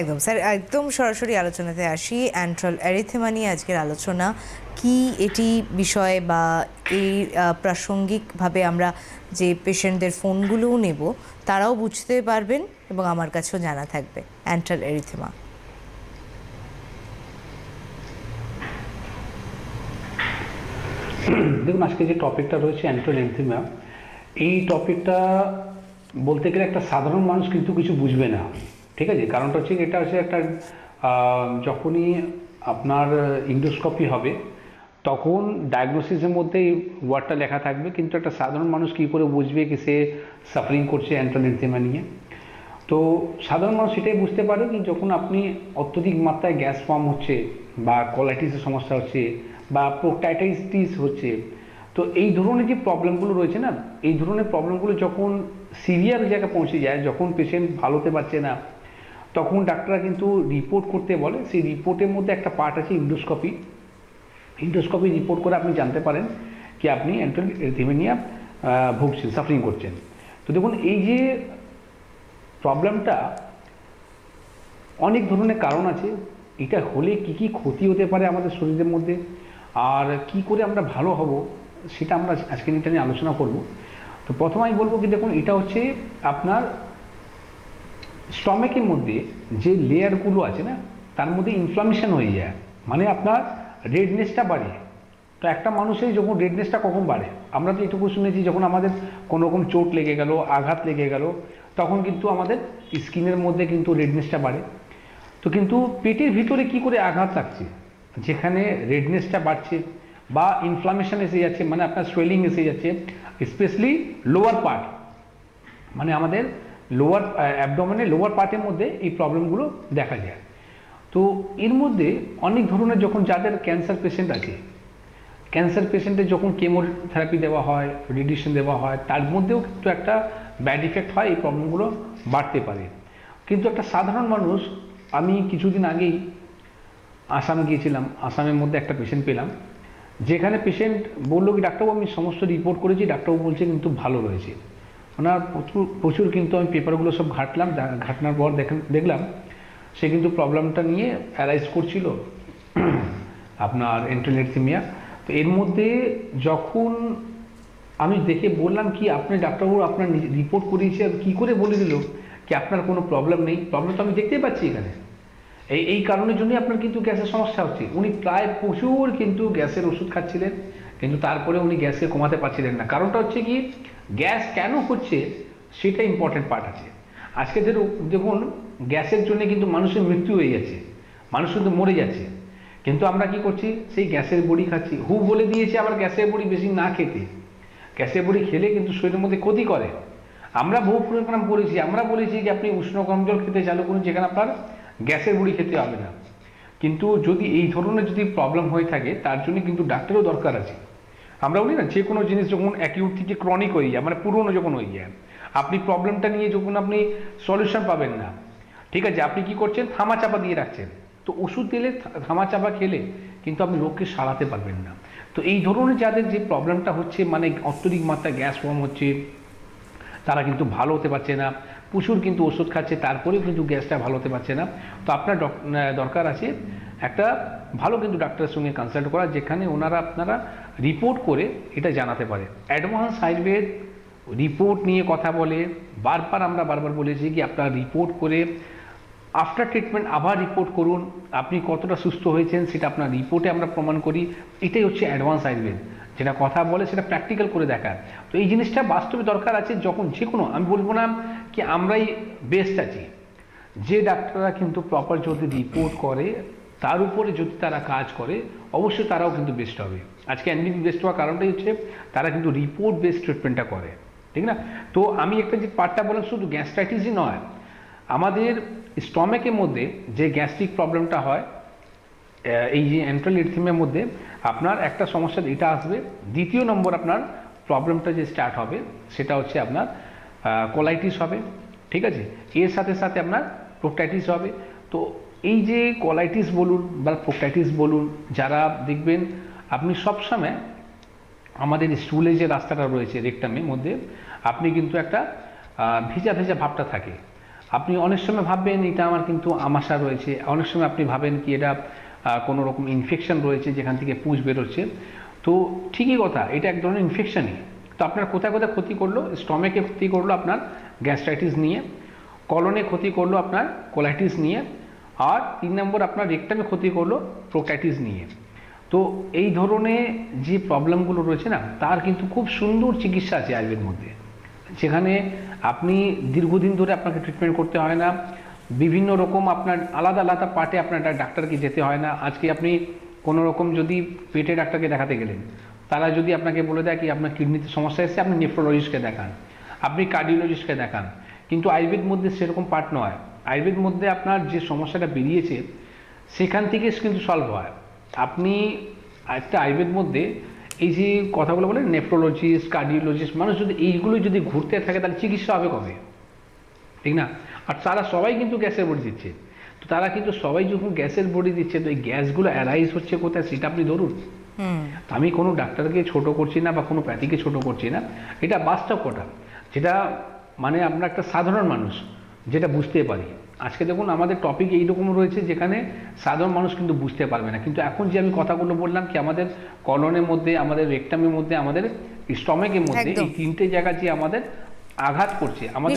একদম। স্যার, একদম সরাসরি আলোচনাতে আসি। অ্যান্ট্রাল অ্যারিথেমা নিয়ে আজকের আলোচনা। কি এটি বিষয় বা এই প্রাসঙ্গিকভাবে আমরা যে পেশেন্টদের ফোনগুলোও নেব, তারাও বুঝতে পারবেন এবং আমার কাছেও জানা থাকবে। Antral erythema. দেখুন, আজকে যে টপিকটা রয়েছে অ্যান্টোলেন্থিমা এই টপিকটা বলতে গেলে একটা সাধারণ মানুষ কিন্তু কিছু বুঝবে না। ঠিক আছে? কারণটা হচ্ছে এটা হচ্ছে একটা যখনই আপনার ইন্ডোস্কপি হবে, তখন ডায়াগনোসিসের মধ্যে ওয়ার্ডটা লেখা থাকবে, কিন্তু একটা সাধারণ মানুষ কী করে বুঝবে কি সে সাফারিং করছে অ্যান্টোলেন্থিমা নিয়ে? তো সাধারণ মানুষ সেটাই বুঝতে পারে কি, যখন আপনি অত্যধিক মাত্রায় গ্যাস ফর্ম হচ্ছে বা কলাইটিসের সমস্যা হচ্ছে বা প্রোটাইটাইটিস হচ্ছে, তো এই ধরনের যে প্রবলেমগুলো রয়েছে না, এই ধরনের প্রবলেমগুলো যখন সিভিয়ার জায়গায় পৌঁছে যায়, যখন পেশেন্ট ভালো হতে পারছে না তখন ডাক্তাররা কিন্তু রিপোর্ট করতে বলে, সেই রিপোর্টের মধ্যে একটা পার্ট আছে ইন্ডোস্কপি ইন্ডোস্কপি রিপোর্ট করে আপনি জানতে পারেন কি আপনি অ্যান্টোথিমেনিয়া ভুগছেন সাফারিং করছেন। তো দেখুন, এই যে প্রবলেমটা অনেক ধরনের কারণ আছে। এটা হলে কি কি ক্ষতি হতে পারে আমাদের শরীরের মধ্যে, আর কি করে আমরা ভালো হব, সেটা আমরা আজকে এটা নিয়ে আলোচনা করব। তো প্রথমে আমি বলব কি, দেখুন, এটা হচ্ছে আপনার স্টমেকের মধ্যে যে লেয়ারগুলো আছে না, তার মধ্যে ইনফ্লামেশন হয়ে যায়। মানে আপনার রেডনেসটা বাড়ে। তো একটা মানুষের যখন রেডনেসটা কখন বাড়ে? আমরা তো এটুকু শুনেছি, যখন আমাদের কোনো রকম চোট লেগে গেল, আঘাত লেগে গেল, তখন কিন্তু আমাদের স্কিনের মধ্যে কিন্তু রেডনেসটা বাড়ে। তো কিন্তু পেটের ভিতরে কি করে আঘাত লাগছে? যেখানে রেডনেসটা বাড়ছে বা ইনফ্লামেশন এসে যাচ্ছে মানে আপনার সোয়েলিং এসে যাচ্ছে স্পেশালি লোয়ার পার্ট মানে আমাদের লোয়ার অ্যাবডোমেনের লোয়ার পার্টের মধ্যে এই প্রবলেমগুলো দেখা যায়। তো এর মধ্যে অনেক ধরনের যখন যাদের ক্যান্সার পেশেন্ট আছে ক্যান্সার পেশেন্টের যখন কেমোথেরাপি দেওয়া হয় রেডিয়েশন দেওয়া হয়, তার মধ্যেও কিন্তু একটা ব্যাড ইফেক্ট হয়, এই প্রবলেমগুলো বাড়তে পারে। কিন্তু একটা সাধারণ মানুষ, আমি কিছুদিন আগেই আসাম গিয়েছিলাম, আসামের মধ্যে একটা পেশেন্ট পেলাম, যেখানে পেশেন্ট বলল কি, ডাক্তারবাবু, আমি সমস্ত রিপোর্ট করেছি, ডাক্তারবাবু বলছে কিন্তু ভালো রয়েছে। ওনার প্রচুর প্রচুর কিন্তু আমি পেপারগুলো সব ঘাটলাম ঘাটনার পর দেখলাম। সে কিন্তু প্রবলেমটা নিয়ে অ্যারাইজ করছিল আপনার এন্টোলেথিমিয়া তো এর মধ্যে যখন আমি দেখে বললাম কি, আপনি ডাক্তারবাবু, আপনার রিপোর্ট করিয়েছে, আর কী করে বলে দিল কি আপনার কোনো প্রবলেম নেই? প্রবলেম তো আমি দেখতেই পাচ্ছি এখানে। এই এই কারণের জন্যই আপনার কিন্তু গ্যাসের সমস্যা হচ্ছে। উনি প্রায় প্রচুর কিন্তু গ্যাসের ওষুধ খাচ্ছিলেন, কিন্তু তারপরে উনি গ্যাসকে কমাতে পারছিলেন না। কারণটা হচ্ছে কি গ্যাস কেন হচ্ছে সেটা ইম্পর্টেন্ট পার্ট আছে। আজকে দেখুন, গ্যাসের জন্য কিন্তু মানুষের মৃত্যু হয়ে যাচ্ছে মানুষ কিন্তু মরে যাচ্ছে। কিন্তু আমরা কি করছি? সেই গ্যাসের বড়ি খাচ্ছি। হু বলে দিয়েছে আবার গ্যাসের বড়ি বেশি না খেতে। গ্যাসের বড়ি খেলে কিন্তু শরীরের মধ্যে ক্ষতি করে। আমরা বহু প্রোগ্রাম করেছি। আমরা বলেছি যে আপনি উষ্ণ গরম জল খেতে চালু করুন, যেখানে আপনার গ্যাসের বড়ি খেতে হবে না। কিন্তু যদি এই ধরনের যদি প্রবলেম হয়ে থাকে, তার জন্য কিন্তু ডাক্তারও দরকার আছে। আমরা বলি না যে কোনো জিনিস যখন অ্যাকিউট থেকে ক্রনিক হয়ে যায় মানে পুরনো যখন হয়ে যায়, আপনি প্রবলেমটা নিয়ে যখন আপনি সলিউশন পাবেন না, ঠিক আছে, আপনি কি করছেন? থামা চাপা দিয়ে রাখছেন। তো ওষুধ দিলে থামা চাপা খেলে কিন্তু আপনি রোগকে সারাতে পারবেন না। তো এই ধরনের যাদের যে প্রবলেমটা হচ্ছে মানে অত্যধিক মাত্রায় গ্যাস ফর্ম হচ্ছে, তারা কিন্তু ভালো হতে পারছে না। প্রচুর কিন্তু ওষুধ খাচ্ছে, তারপরেও কিন্তু গ্যাসটা ভালো হতে পারছে না। তো আপনার দরকার আছে একটা ভালো কিন্তু ডাক্তারের সঙ্গে কনসাল্ট করা, যেখানে ওনারা আপনারা রিপোর্ট করে এটা জানাতে পারে। অ্যাডভান্স আয়ুর্বেদ রিপোর্ট নিয়ে কথা বলে, বারবার আমরা বারবার বলেছি কি আপনারা রিপোর্ট করে আফটার ট্রিটমেন্ট আবার রিপোর্ট করুন, আপনি কতটা সুস্থ হয়েছেন সেটা আপনার রিপোর্টে আমরা প্রমাণ করি। এটাই হচ্ছে অ্যাডভান্স আয়ুর্বেদ যেটা কথা বলে সেটা প্র্যাকটিক্যাল করে দেখার। তো এই জিনিসটা বাস্তবে দরকার আছে যখন যে কোনো, আমি বলব না কি আমরাই বেস্ট আছি। যে ডাক্তাররা কিন্তু প্রপার যদি রিপোর্ট করে, তার উপরে যদি তারা কাজ করে, অবশ্যই তারাও কিন্তু বেস্ট হবে। আজকে এনবিপি বেস্ট হওয়ার কারণটাই হচ্ছে তারা কিন্তু রিপোর্ট বেস্ট ট্রিটমেন্টটা করে, ঠিক না? তো আমি একটা যে পার্টটা বললাম, শুধু গ্যাস্ট্রাইটিসই নয়, আমাদের স্টমেকের মধ্যে যে গ্যাস্ট্রিক প্রবলেমটা হয় এই যে অ্যান্ট্রাল ইরথিমের মধ্যে, আপনার একটা সমস্যা এটা আসবে, দ্বিতীয় নম্বর আপনার প্রবলেমটা যে স্টার্ট হবে, সেটা হচ্ছে আপনার কোলাইটিস হবে, ঠিক আছে? এর সাথে সাথে আপনার প্রোকটাইটিস হবে। তো এই যে কোলাইটিস বলুন বা প্রোকটাইটিস বলুন, যারা দেখবেন আপনি সবসময় আমাদের স্টুলে যে রাস্তাটা রয়েছে রেকটামের মধ্যে, আপনি কিন্তু একটা ভেজা ভেজা ভাবটা থাকে। আপনি অনেক সময় ভাববেন, এটা আমার কিন্তু আমাশা রয়েছে। অনেক সময় আপনি ভাবেন কি, এটা কোনো রকম ইনফেকশন রয়েছে যেখান থেকে পুঁজ বেরোচ্ছে। তো ঠিকই কথা, এটা এক ধরনের ইনফেকশানই তো আপনার কোথায় কোথায় ক্ষতি করল? স্টমেকে ক্ষতি করল আপনার গ্যাস্ট্রাইটিস নিয়ে, কলনে ক্ষতি করল আপনার কোলাইটিস নিয়ে, আর তিন নম্বর আপনার রেকটামে ক্ষতি করল প্রোক্টাইটিস নিয়ে। তো এই ধরনের যে প্রবলেমগুলো রয়েছে না, তার কিন্তু খুব সুন্দর চিকিৎসা আছে আয়ুর্বেদ মধ্যে। যেখানে আপনি দীর্ঘদিন ধরে আপনাকে ট্রিটমেন্ট করতে হয় না, বিভিন্ন রকম আপনার আলাদা আলাদা পার্টে আপনার ডাক্তারকে যেতে হয় না। আজকে আপনি কোনো রকম যদি পেটে ডাক্তারকে দেখাতে গেলেন, তারা যদি আপনাকে বলে দেয় কি আপনার কিডনিতে সমস্যা এসেছে, আপনি নেফ্রোলজিস্টকে দেখান, আপনি কার্ডিওলজিস্টকে দেখান। কিন্তু আয়ুর্বেদ মধ্যে সেরকম পার্ট নয়। আয়ুর্বেদ মধ্যে আপনার যে সমস্যাটা বেরিয়েছে, সেখান থেকে কিন্তু সলভ হয়। আপনি একটা আয়ুর্বেদ মধ্যে এই যে কথাগুলো বলে নেফ্রোলজিস্ট কার্ডিওলজিস্ট মানুষ যদি এইগুলো যদি ঘুরতে থাকে তাহলে চিকিৎসা হবে কবে? ঠিক না? আর তারা সবাই কিন্তু গ্যাসের বড়ি দিচ্ছে। তো তারা কিন্তু সবাই যখন গ্যাসের বড়ি দিচ্ছে তো এই গ্যাসগুলো অ্যারাইজ হচ্ছে কোথায় সেটা আপনি ধরুন। আমি কোনো ডাক্তারকে ছোট করছি না বা কোনো প্যাথিকে ছোট করছি না। এটা বাস্তব কথা। যেটা মানে আপনার একটা সাধারণ মানুষ যেটা বুঝতে পারি। আজকে দেখুন আমাদের টপিক এইরকম রয়েছে যেখানে সাধারণ মানুষ কিন্তু বুঝতে পারবে না। কিন্তু এখন যে আমি কথাগুলো বললাম কি আমাদের কলনের মধ্যে আমাদের রেকটামের মধ্যে আমাদের স্টমেকের মধ্যে এই তিনটে জায়গা যে আমাদের আঘাত করছে আমাদের